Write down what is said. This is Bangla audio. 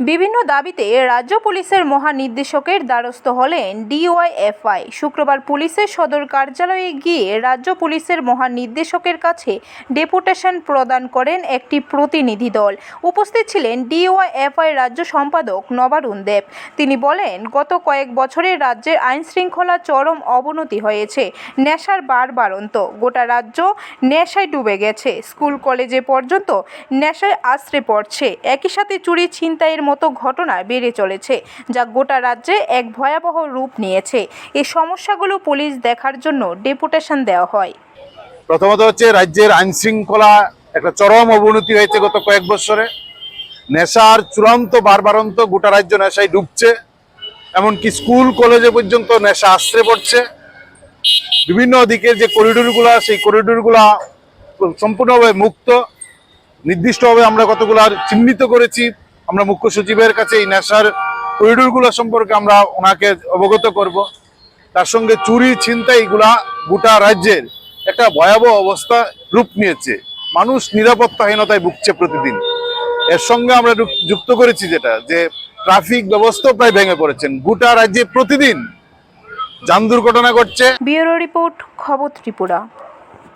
বিভিন্ন দাবিতে রাজ্য পুলিশের মহানির্দেশকের দ্বারস্থ হলেন ডিওয়াইএফআই। শুক্রবার পুলিশের সদর কার্যালয়ে গিয়ে রাজ্য পুলিশের মহানির্দেশকের কাছে ডেপুটেশন প্রদান করেন একটি প্রতিনিধি দল। উপস্থিত ছিলেন ডিওয়াইএফআই রাজ্য সম্পাদক নবারুণ দেব। তিনি বলেন, গত কয়েক বছরে রাজ্যের আইন শৃঙ্খলা চরম অবনতি হয়েছে, নেশার বারবারন্ত গোটা রাজ্য নেশায় ডুবে গেছে। স্কুল কলেজে পর্যন্ত নেশায় আশ্রে পড়ছে। একই সাথে চুরি ছিনতাইয়ের মতো ঘটনা বেড়ে চলেছে, যা গোটা রাজ্যে এক ভয়াবহ রূপ নিয়েছে। এই সমস্যাগুলো পুলিশ দেখার জন্য ডেপুটেশন দেওয়া হয়। প্রথমত হচ্ছে রাজ্যের আইন শৃঙ্খলা একটা চরম অবনতি হয়েছে গত কয়েক বছরে। নেশার চূড়ান্ত বারবারন্ত গোটা রাজ্য নেশায় ডুবছে, এমনকি স্কুল, কলেজে পর্যন্ত নেশা আশ্রে পড়ছে। বিভিন্ন দিকের যে করিডোরগুলা, সেই করিডোরগুলা সম্পূর্ণভাবে মুক্ত। নির্দিষ্টভাবে আমরা কতগুলা চিহ্নিত করেছি আমরা মুখ্য সচিবের কাছে এই নেশার করিডোরগুলো সম্পর্কে আমরা ওনাকে অবগত করব। তার সঙ্গে চুরি, ছিনতাই এগুলা গোটা রাজ্যের একটা ভয়াবহ অবস্থা রূপ নিয়েছে। মানুষ নিরাপত্তাহীনতায় ভুগছে প্রতিদিন। এর সঙ্গে আমরা যুক- যুক্ত করেছি যেটা, যে ট্রাফিক ব্যবস্থা প্রায় ভেঙে পড়েছেন। গোটা রাজ্যে প্রতিদিন যান দুর্ঘটনা ঘটছে। ব্যুরো রিপোর্ট, খবর ত্রিপুরা।